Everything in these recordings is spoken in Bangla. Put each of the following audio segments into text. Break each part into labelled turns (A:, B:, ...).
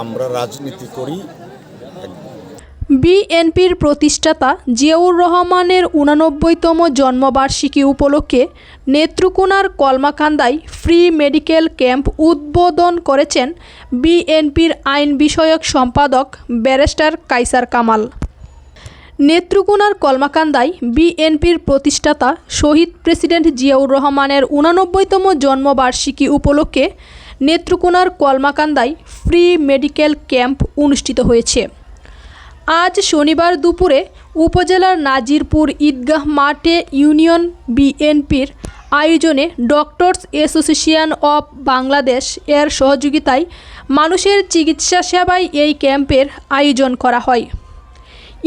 A: আমরা রাজনীতি করি।
B: বিএনপির প্রতিষ্ঠাতা জিয়াউর রহমানের উনানব্বইতম জন্মবার্ষিকী উপলক্ষে নেত্রকোনার কলমাকান্দায় ফ্রি মেডিকেল ক্যাম্প উদ্বোধন করেছেন বিএনপির আইন বিষয়ক সম্পাদক ব্যারিস্টার কাইসার কামাল। নেত্রকোনার কলমাকান্দায় বিএনপির প্রতিষ্ঠাতা শহীদ প্রেসিডেন্ট জিয়াউর রহমানের উনানব্বইতম জন্মবার্ষিকী উপলক্ষে নেত্রকোনার কলমাকান্দায় ফ্রি মেডিকেল ক্যাম্প অনুষ্ঠিত হয়েছে। আজ শনিবার দুপুরে উপজেলার নাজিরপুর ঈদগাহ মাঠে ইউনিয়ন বিএনপির আয়োজনে ডক্টরস অ্যাসোসিয়েশন অব বাংলাদেশ এর সহযোগিতায় মানুষের চিকিৎসা সেবায় এই ক্যাম্পের আয়োজন করা হয়।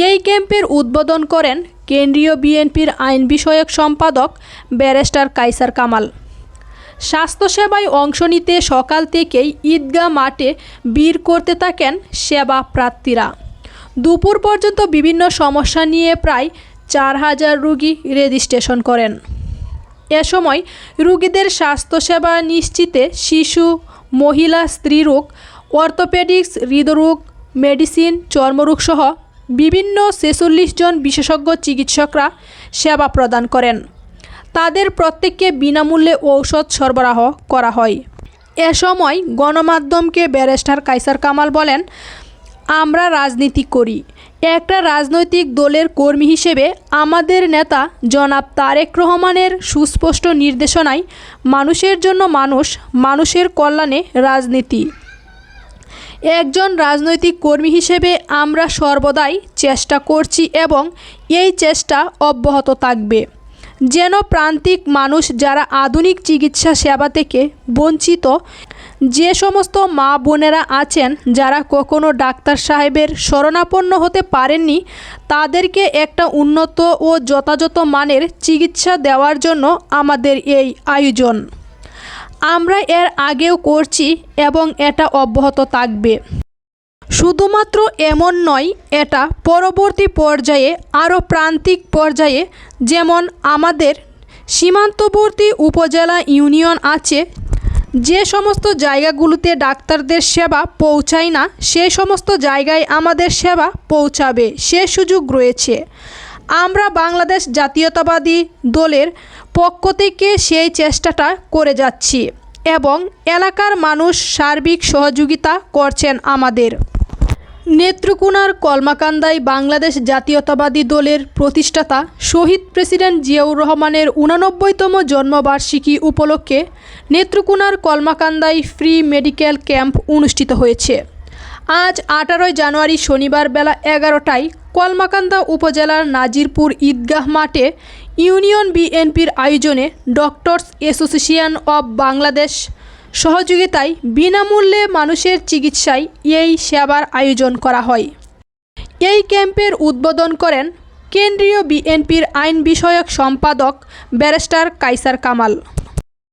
B: এই ক্যাম্পের উদ্বোধন করেন কেন্দ্রীয় বিএনপির আইন বিষয়ক সম্পাদক ব্যারিস্টার কাইসার কামাল। স্বাস্থ্যসেবায় অংশ নিতে সকাল থেকেই ঈদগাহ মাঠে বীর করতে থাকেন সেবা প্রার্থীরা। দুপুর পর্যন্ত বিভিন্ন সমস্যা নিয়ে প্রায় চার হাজার রুগী রেজিস্ট্রেশন করেন। এ সময় রুগীদের স্বাস্থ্যসেবা নিশ্চিতে শিশু, মহিলা স্ত্রীরোগ অর্থোপেডিক্স, হৃদরোগ, মেডিসিন, চর্মরোগ সহ বিভিন্ন ছেচল্লিশ জন বিশেষজ্ঞ চিকিৎসকরা সেবা প্রদান করেন। তাদের প্রত্যেককে বিনামূল্যে ঔষধ সরবরাহ করা হয়। এ সময় গণমাধ্যমকে ব্যারিস্টার কাইসার কামাল বলেন, আমরা রাজনীতি করি। একটা রাজনৈতিক দলের কর্মী হিসেবে আমাদের নেতা জনাব তারেক রহমানের সুস্পষ্ট নির্দেশনায় মানুষের জন্য মানুষ, মানুষের কল্যাণে রাজনীতি। একজন রাজনৈতিক কর্মী হিসেবে আমরা সর্বদাই চেষ্টা করছি এবং এই চেষ্টা অব্যাহত থাকবে। যেন প্রান্তিক মানুষ যারা আধুনিক চিকিৎসা সেবা থেকে বঞ্চিত, যে সমস্ত মা বোনেরা আছেন যারা কখনো ডাক্তার সাহেবের শরণাপন্ন হতে পারেননি, তাদেরকে একটা উন্নত ও যথাযথ মানের চিকিৎসা দেওয়ার জন্য আমাদের এই আয়োজন। আমরা এর আগেও করছি এবং এটা অব্যাহত থাকবে। শুধুমাত্র এমন নয়, এটা পরবর্তী পর্যায়ে আরও প্রান্তিক পর্যায়ে, যেমন আমাদের সীমান্তবর্তী উপজেলা ইউনিয়ন আছে, যে সমস্ত জায়গাগুলোতে ডাক্তারদের সেবা পৌঁছায় না, সে সমস্ত জায়গায় আমাদের সেবা পৌঁছাবে, সে সুযোগ রয়েছে। আমরা বাংলাদেশ জাতীয়তাবাদী দলের পক্ষ থেকে সেই চেষ্টাটা করে যাচ্ছি এবং এলাকার মানুষ সার্বিক সহযোগিতা করছেন আমাদের। নেত্রকোনার কলমাকান্দায় বাংলাদেশ জাতীয়তাবাদী দলের প্রতিষ্ঠাতা শহীদ প্রেসিডেন্ট জিয়াউর রহমানের উনানব্বইতম জন্মবার্ষিকী উপলক্ষে নেত্রকোনার কলমাকান্দায় ফ্রি মেডিকেল ক্যাম্প অনুষ্ঠিত হয়েছে। আজ আঠারোই জানুয়ারি শনিবার বেলা এগারোটায় কলমাকান্দা উপজেলার নাজিরপুর ঈদগাহ মাঠে ইউনিয়ন বিএনপির আয়োজনে ডক্টরস অ্যাসোসিয়েশন অব বাংলাদেশ সহযোগিতায় বিনামূল্যে মানুষের চিকিৎসায় এই সেবার আয়োজন করা হয়। এই ক্যাম্পের উদ্বোধন করেন কেন্দ্রীয় বিএনপির আইন বিষয়ক সম্পাদক ব্যারিস্টার কাইসার কামাল।